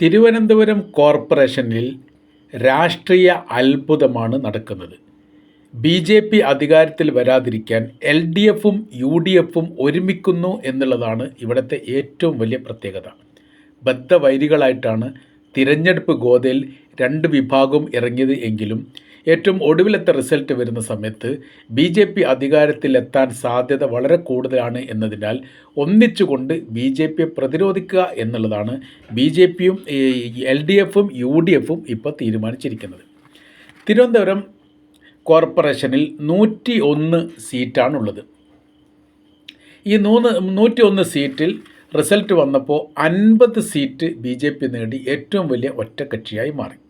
തിരുവനന്തപുരം കോർപ്പറേഷനിൽ രാഷ്ട്രീയ അത്ഭുതമാണ് നടക്കുന്നത്. ബി ജെ പി അധികാരത്തിൽ വരാതിരിക്കാൻ എൽ ഡി എഫും യു ഡി എഫും ഒരുമിക്കുന്നു എന്നുള്ളതാണ് ഇവിടുത്തെ ഏറ്റവും വലിയ പ്രത്യേകത. ബദ്ധവൈരികളായിട്ടാണ് തിരഞ്ഞെടുപ്പ് ഗോതയിൽ രണ്ട് വിഭാഗവും ഇറങ്ങിയത് എങ്കിലും ഏറ്റവും ഒടുവിലത്തെ റിസൾട്ട് വരുന്ന സമയത്ത് ബി ജെ പി അധികാരത്തിലെത്താൻ സാധ്യത വളരെ കൂടുതലാണ് എന്നതിനാൽ ഒന്നിച്ചുകൊണ്ട് ബി ജെ പിയെ പ്രതിരോധിക്കുക എന്നുള്ളതാണ് ബി ജെ പിയും എൽ ഡി എഫും യു ഡി എഫും ഇപ്പോൾ തീരുമാനിച്ചിരിക്കുന്നത്. തിരുവനന്തപുരം കോർപ്പറേഷനിൽ നൂറ്റി ഒന്ന് സീറ്റാണുള്ളത്. ഈ നൂന്ന് നൂറ്റി ഒന്ന് സീറ്റിൽ റിസൾട്ട് വന്നപ്പോൾ അൻപത് സീറ്റ് ബി ജെ പി നേടി. ഏറ്റവും വലിയ ഒറ്റക്കക്ഷിയായി മാറി.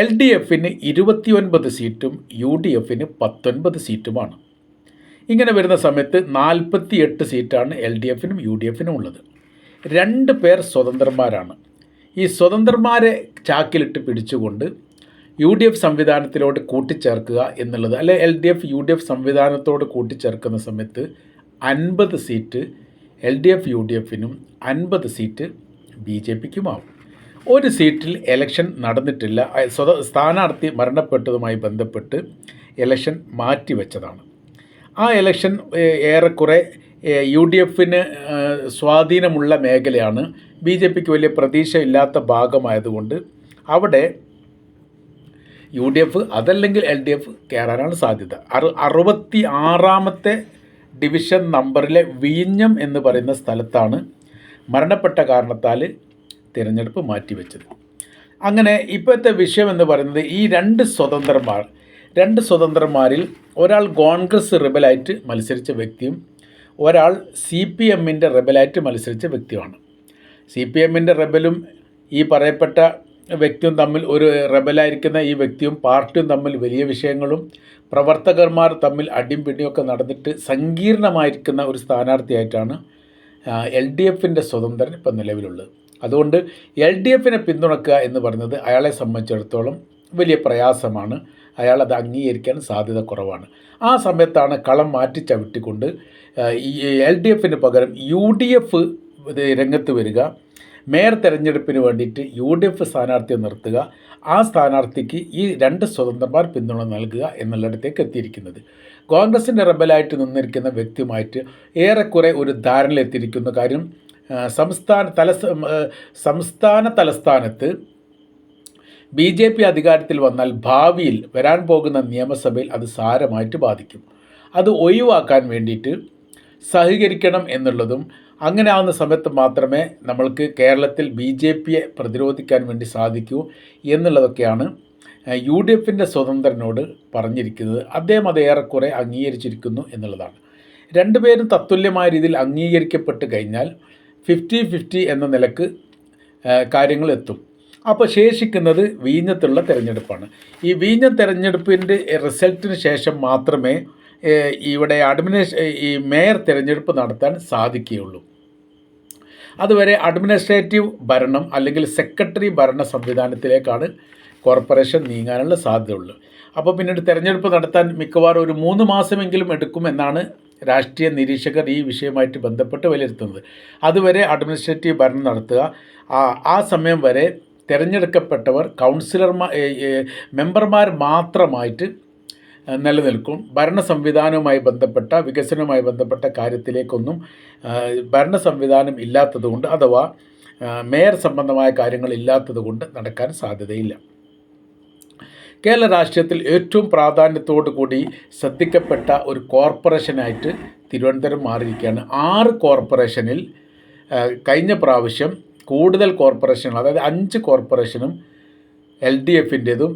എൽ ഡി എഫിന് ഇരുപത്തിയൊൻപത് സീറ്റും യു ഡി എഫിന് പത്തൊൻപത് സീറ്റുമാണ്. ഇങ്ങനെ വരുന്ന സമയത്ത് നാൽപ്പത്തി എട്ട് സീറ്റാണ് എൽ ഡി എഫിനും യു ഡി എഫിനും ഉള്ളത്. രണ്ട് പേർ സ്വതന്ത്രന്മാരാണ്. ഈ സ്വതന്ത്രന്മാരെ ചാക്കിലിട്ട് പിടിച്ചുകൊണ്ട് യു ഡി എഫ് സംവിധാനത്തിലോട്ട് കൂട്ടിച്ചേർക്കുക എന്നുള്ളത് അല്ലെ L D F U D F സംവിധാനത്തോട് കൂട്ടിച്ചേർക്കുന്ന സമയത്ത് അൻപത് seat L D F U D എഫിനും അൻപത് സീറ്റ് ബി ജെ പിക്കുമാവും. ഒരു സീറ്റിൽ എലക്ഷൻ നടന്നിട്ടില്ല. സ്വത സ്ഥാനാർത്ഥി മരണപ്പെട്ടതുമായി ബന്ധപ്പെട്ട് എലക്ഷൻ മാറ്റിവെച്ചതാണ്. ആ എലക്ഷൻ ഏറെക്കുറെ യു ഡി എഫിന് സ്വാധീനമുള്ള മേഖലയാണ് ബി ജെ പിക്ക് വലിയ പ്രതീക്ഷയില്ലാത്ത ഭാഗമായതുകൊണ്ട് അവിടെ യു ഡി എഫ് അതല്ലെങ്കിൽ എൽ ഡി എഫ് കയറാനാണ് സാധ്യത. അറു അറുപത്തി ആറാമത്തെ ഡിവിഷൻ നമ്പറിലെ വിഴിഞ്ഞം എന്ന് പറയുന്ന സ്ഥലത്താണ് മരണപ്പെട്ട കാരണത്താൽ തിരഞ്ഞെടുപ്പ് മാറ്റിവെച്ചത്. അങ്ങനെ ഇപ്പോഴത്തെ വിഷയം എന്ന് പറയുന്നത് ഈ രണ്ട് സ്വതന്ത്രന്മാർ രണ്ട് സ്വതന്ത്രന്മാരിൽ ഒരാൾ കോൺഗ്രസ് റിബലായിട്ട് മത്സരിച്ച വ്യക്തിയും ഒരാൾ സി പി എമ്മിന്റെ റെബലായിട്ട് മത്സരിച്ച വ്യക്തിയുമാണ്. സി പി എമ്മിന്റെ റെബലും ഈ പറയപ്പെട്ട വ്യക്തിയും തമ്മിൽ ഒരു റെബലായിരിക്കുന്ന ഈ വ്യക്തിയും പാർട്ടിയും തമ്മിൽ വലിയ വിഷയങ്ങളും പ്രവർത്തകന്മാർ തമ്മിൽ അടിയും പിടിയൊക്കെ നടന്നിട്ട് സങ്കീർണമായിരിക്കുന്ന ഒരു സ്ഥാനാർത്ഥിയായിട്ടാണ് എൽ ഡി എഫിന്റെ സ്വതന്ത്രൻ ഇപ്പം നിലവിലുള്ളത്. അതുകൊണ്ട് എൽ ഡി എഫിനെ പിന്തുണക്കുക എന്ന് പറയുന്നത് അയാളെ സംബന്ധിച്ചിടത്തോളം വലിയ പ്രയാസമാണ്. അയാൾ അത് അംഗീകരിക്കാൻ സാധ്യത കുറവാണ്. ആ സമയത്താണ് കളം മാറ്റി ചവിട്ടിക്കൊണ്ട് ഈ എൽ ഡി എഫിന് പകരം യു ഡി എഫ് രംഗത്ത് വരിക. മേയർ തെരഞ്ഞെടുപ്പിന് വേണ്ടിയിട്ട് യു ഡി എഫ് സ്ഥാനാർത്ഥിയെ നിർത്തുക. ആ സ്ഥാനാർത്ഥിക്ക് ഈ രണ്ട് സ്വതന്ത്രമാർ പിന്തുണ നൽകുക എന്നുള്ളിടത്തേക്ക് എത്തിയിരിക്കുന്നത്. കോൺഗ്രസിന്റെ റബലായിട്ട് നിന്നിരിക്കുന്ന വ്യക്തിയുമായിട്ട് ഏറെക്കുറെ ഒരു ധാരണയിലെത്തിയിരിക്കുന്ന കാര്യം സംസ്ഥാന തല സംസ്ഥാന തലസ്ഥാനത്ത് ബി ജെ പി അധികാരത്തിൽ വന്നാൽ ഭാവിയിൽ വരാൻ പോകുന്ന നിയമസഭയിൽ അത് സാരമായിട്ട് ബാധിക്കും. അത് ഒഴിവാക്കാൻ വേണ്ടിയിട്ട് സഹകരിക്കണം എന്നുള്ളതും അങ്ങനെ ആവുന്ന സമയത്ത് മാത്രമേ നമ്മൾക്ക് കേരളത്തിൽ ബി ജെ പിയെ പ്രതിരോധിക്കാൻ വേണ്ടി സാധിക്കൂ എന്നുള്ളതൊക്കെയാണ് യു ഡി എഫിന്റെ സ്വതന്ത്രനോട് പറഞ്ഞിരിക്കുന്നത്. അദ്ദേഹം അത് ഏറെക്കുറെ അംഗീകരിച്ചിരിക്കുന്നു എന്നുള്ളതാണ്. രണ്ടുപേരും തത്തുല്യമായ രീതിയിൽ അംഗീകരിക്കപ്പെട്ട് കഴിഞ്ഞാൽ ഫിഫ്റ്റി ഫിഫ്റ്റി എന്ന നിലയ്ക്ക് കാര്യങ്ങൾ എത്തും അപ്പോൾ ശേഷിക്കുന്നത് വീഞ്ഞത്തുള്ള തിരഞ്ഞെടുപ്പാണ്. ഈ വീഞ്ഞ തിരഞ്ഞെടുപ്പിന്റെ റിസൾട്ടിന് ശേഷം മാത്രമേ ഇവിടെ അഡ്മിനിസ്ട്രേ ഈ മേയർ തിരഞ്ഞെടുപ്പ് നടത്താൻ സാധിക്കുകയുള്ളൂ. അതുവരെ അഡ്മിനിസ്ട്രേറ്റീവ് ഭരണം അല്ലെങ്കിൽ സെക്രട്ടറി ഭരണ സംവിധാനത്തിലേക്കാണ് കോർപ്പറേഷൻ നീങ്ങാനുള്ള സാധ്യതയുള്ളൂ. അപ്പോൾ പിന്നീട് തിരഞ്ഞെടുപ്പ് നടത്താൻ മിക്കവാറും ഒരു മൂന്ന് മാസമെങ്കിലും എടുക്കുമെന്നാണ് രാഷ്ട്രീയ നിരീക്ഷകർ ഈ വിഷയമായിട്ട് ബന്ധപ്പെട്ട് വിലയിരുത്തുന്നത്. അതുവരെ അഡ്മിനിസ്ട്രേറ്റീവ് ഭരണം നടത്തുക. ആ സമയം വരെ തിരഞ്ഞെടുക്കപ്പെട്ടവർ കൗൺസിലർമാർ മെമ്പർമാർ മാത്രമായിട്ട് നിലനിൽക്കും. ഭരണ സംവിധാനവുമായി ബന്ധപ്പെട്ട വികസനവുമായി ബന്ധപ്പെട്ട കാര്യത്തിലേക്കൊന്നും ഭരണ സംവിധാനം ഇല്ലാത്തതുകൊണ്ട് അഥവാ മേയർ സംബന്ധമായ കാര്യങ്ങൾ ഇല്ലാത്തതുകൊണ്ട് നടക്കാൻ സാധ്യതയില്ല. കേരള രാഷ്ട്രീയത്തിൽ ഏറ്റവും പ്രാധാന്യത്തോടു കൂടി ശ്രദ്ധിക്കപ്പെട്ട ഒരു കോർപ്പറേഷനായിട്ട് തിരുവനന്തപുരം മാറിയിരിക്കുകയാണ്. ആറ് കോർപ്പറേഷനിൽ കഴിഞ്ഞ പ്രാവശ്യം കൂടുതൽ കോർപ്പറേഷനുകൾ അതായത് അഞ്ച് കോർപ്പറേഷനും എൽ ഡി എഫിന്റേതും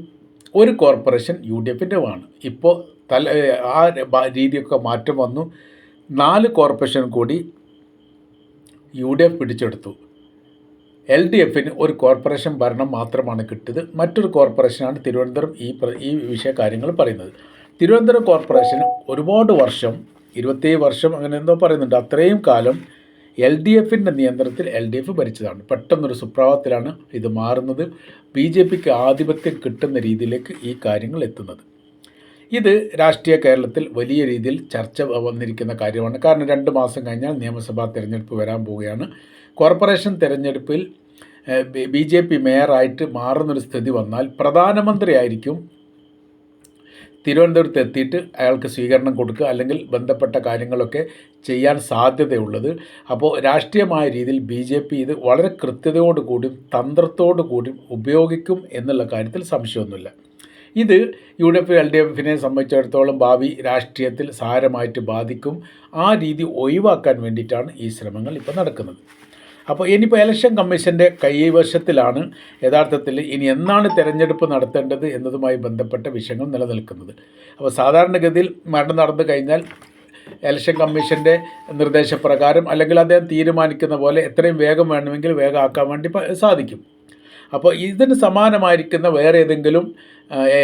ഒരു കോർപ്പറേഷൻ യു ഡി എഫിന്റെതുമാണ്. ഇപ്പോൾ തല ആ രീതിയൊക്കെ മാറ്റം വന്നു. നാല് കോർപ്പറേഷൻ കൂടി യു ഡി എഫ് പിടിച്ചെടുത്തു. എൽ ഡി എഫിന് ഒരു കോർപ്പറേഷൻ ഭരണം മാത്രമാണ് കിട്ടിയത്. മറ്റൊരു കോർപ്പറേഷനാണ് തിരുവനന്തപുരം ഈ ഈ വിഷയ കാര്യങ്ങൾ പറയുന്നത്. തിരുവനന്തപുരം കോർപ്പറേഷൻ ഒരുപാട് വർഷം ഇരുപത്തേഴ് വർഷം അങ്ങനെ എന്തോ പറയുന്നുണ്ട്. അത്രയും കാലം എൽ ഡി എഫിന്റെ നിയന്ത്രണത്തിൽ എൽ ഡി എഫ് ഭരിച്ചതാണ്. പെട്ടെന്നൊരു സുപ്രഭാതത്തിലാണ് ഇത് മാറുന്നത്. ബി ജെ പിക്ക് ആധിപത്യം കിട്ടുന്ന രീതിയിലേക്ക് ഈ കാര്യങ്ങൾ എത്തുന്നത്. ഇത് രാഷ്ട്രീയ കേരളത്തിൽ വലിയ രീതിയിൽ ചർച്ച വന്നിരിക്കുന്ന കാര്യമാണ്. കാരണം രണ്ട് മാസം കഴിഞ്ഞാൽ നിയമസഭാ തിരഞ്ഞെടുപ്പ് വരാൻ പോവുകയാണ്. കോർപ്പറേഷൻ തിരഞ്ഞെടുപ്പിൽ ബി ജെ പി മേയറായിട്ട് മാറുന്നൊരു സ്ഥിതി വന്നാൽ പ്രധാനമന്ത്രിയായിരിക്കും തിരുവനന്തപുരത്ത് എത്തിയിട്ട് അയാൾക്ക് സ്വീകരണം കൊടുക്കുക അല്ലെങ്കിൽ ബന്ധപ്പെട്ട കാര്യങ്ങളൊക്കെ ചെയ്യാൻ സാധ്യതയുള്ളത്. അപ്പോൾ രാഷ്ട്രീയമായ രീതിയിൽ ബി ജെ പി ഇത് വളരെ കൃത്യതയോടു കൂടിയും തന്ത്രത്തോടു കൂടിയും ഉപയോഗിക്കും എന്നുള്ള കാര്യത്തിൽ സംശയമൊന്നുമില്ല. ഇത് U D F L D എഫിനെ സംബന്ധിച്ചിടത്തോളം ഭാവി രാഷ്ട്രീയത്തിൽ സാരമായിട്ട് ബാധിക്കും. ആ രീതി ഒഴിവാക്കാൻ വേണ്ടിയിട്ടാണ് ഈ ശ്രമങ്ങൾ ഇപ്പോൾ നടക്കുന്നത്. അപ്പോൾ ഇനിയിപ്പോൾ ഇലക്ഷൻ കമ്മീഷന്റെ കൈവശത്തിലാണ് യഥാർത്ഥത്തിൽ ഇനി എന്നാണ് തിരഞ്ഞെടുപ്പ് നടത്തേണ്ടത് എന്നതുമായി ബന്ധപ്പെട്ട വിഷയങ്ങൾ നിലനിൽക്കുന്നത്. അപ്പോൾ സാധാരണഗതിയിൽ മരണം നടന്നു കഴിഞ്ഞാൽ ഇലക്ഷൻ കമ്മീഷന്റെ നിർദ്ദേശപ്രകാരം അല്ലെങ്കിൽ അദ്ദേഹം തീരുമാനിക്കുന്ന പോലെ എത്രയും വേഗം വേണമെങ്കിൽ വേഗം ആക്കാൻ വേണ്ടി സാധിക്കും. അപ്പോൾ ഇതിന് സമാനമായിരിക്കുന്ന വേറെ ഏതെങ്കിലും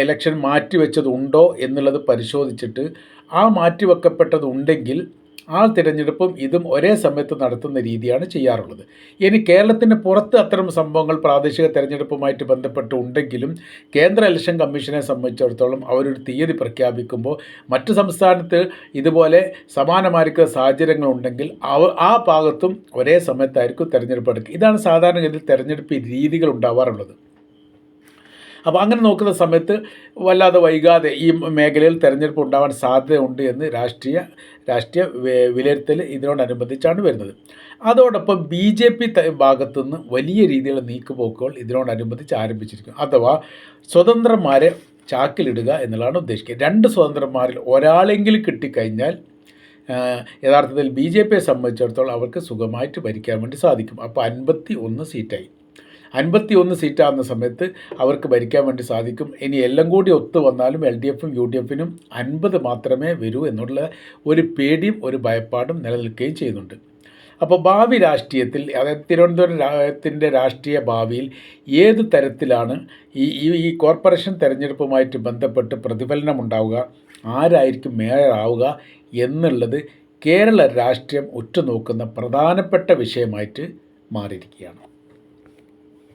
ഇലക്ഷൻ മാറ്റിവെച്ചതുണ്ടോ എന്നുള്ളത് പരിശോധിച്ചിട്ട് ആ മാറ്റിവെക്കപ്പെട്ടതുണ്ടെങ്കിൽ ആ തിരഞ്ഞെടുപ്പും ഇതും ഒരേ സമയത്ത് നടത്തുന്ന രീതിയാണ് ചെയ്യാറുള്ളത്. ഇനി കേരളത്തിന് പുറത്ത് അത്തരം സംഭവങ്ങൾ പ്രാദേശിക തെരഞ്ഞെടുപ്പുമായിട്ട് ബന്ധപ്പെട്ട് ഉണ്ടെങ്കിലും കേന്ദ്ര ഇലക്ഷൻ കമ്മീഷനെ സംബന്ധിച്ചിടത്തോളം അവരൊരു തീയതി പ്രഖ്യാപിക്കുമ്പോൾ മറ്റു സംസ്ഥാനത്ത് ഇതുപോലെ സമാനമായിരിക്കുന്ന സാഹചര്യങ്ങളുണ്ടെങ്കിൽ അവ ആ ഭാഗത്തും ഒരേ സമയത്തായിരിക്കും തിരഞ്ഞെടുപ്പ് എടുക്കുക. ഇതാണ് സാധാരണഗതിയിൽ തിരഞ്ഞെടുപ്പ് രീതികൾ ഉണ്ടാവാറുള്ളത്. അപ്പോൾ അങ്ങനെ നോക്കുന്ന സമയത്ത് വല്ലാതെ വൈകാതെ ഈ മേഖലയിൽ തിരഞ്ഞെടുപ്പ് ഉണ്ടാവാൻ സാധ്യതയുണ്ട് എന്ന് രാഷ്ട്രീയ രാഷ്ട്രീയ വിലയിരുത്തൽ ഇതിനോടനുബന്ധിച്ചാണ് വരുന്നത്. അതോടൊപ്പം ബി ജെ പി ഭാഗത്തു നിന്ന് വലിയ രീതിയിലുള്ള നീക്കുപോക്കുകൾ ഇതിനോടനുബന്ധിച്ച് ആരംഭിച്ചിരിക്കും അഥവാ സ്വതന്ത്രന്മാരെ ചാക്കിലിടുക എന്നുള്ളതാണ് ഉദ്ദേശിക്കുന്നത് രണ്ട് സ്വതന്ത്രന്മാരിൽ ഒരാളെങ്കിലും കിട്ടിക്കഴിഞ്ഞാൽ യഥാർത്ഥത്തിൽ ബി ജെ പിയെ സംബന്ധിച്ചിടത്തോളം അവർക്ക് സുഖമായിട്ട് ഭരിക്കാൻ വേണ്ടി സാധിക്കും. അപ്പോൾ അൻപത്തി ഒന്ന് സീറ്റായി. അൻപത്തി ഒന്ന് സീറ്റാകുന്ന സമയത്ത് അവർക്ക് ഭരിക്കാൻ വേണ്ടി സാധിക്കും. ഇനി എല്ലാം കൂടി ഒത്തു വന്നാലും എൽ ഡി എഫും യു ഡി എഫിനും അൻപത് മാത്രമേ വരൂ എന്നുള്ള ഒരു പേടിയും ഒരു ഭയപ്പാടും നിലനിൽക്കുകയും ചെയ്യുന്നുണ്ട്. അപ്പോൾ ഭാവി രാഷ്ട്രീയത്തിൽ അതായത് തിരുവനന്തപുരം രാജ്യത്തിന്റെ രാഷ്ട്രീയ ഭാവിയിൽ ഏത് തരത്തിലാണ് ഈ ഈ കോർപ്പറേഷൻ തെരഞ്ഞെടുപ്പുമായിട്ട് ബന്ധപ്പെട്ട് പ്രതിഫലനം ഉണ്ടാവുക ആരായിരിക്കും മേയറാവുക എന്നുള്ളത് കേരള രാഷ്ട്രീയം ഉറ്റുനോക്കുന്ന പ്രധാനപ്പെട്ട വിഷയമായിട്ട് മാറിയിരിക്കുകയാണ്.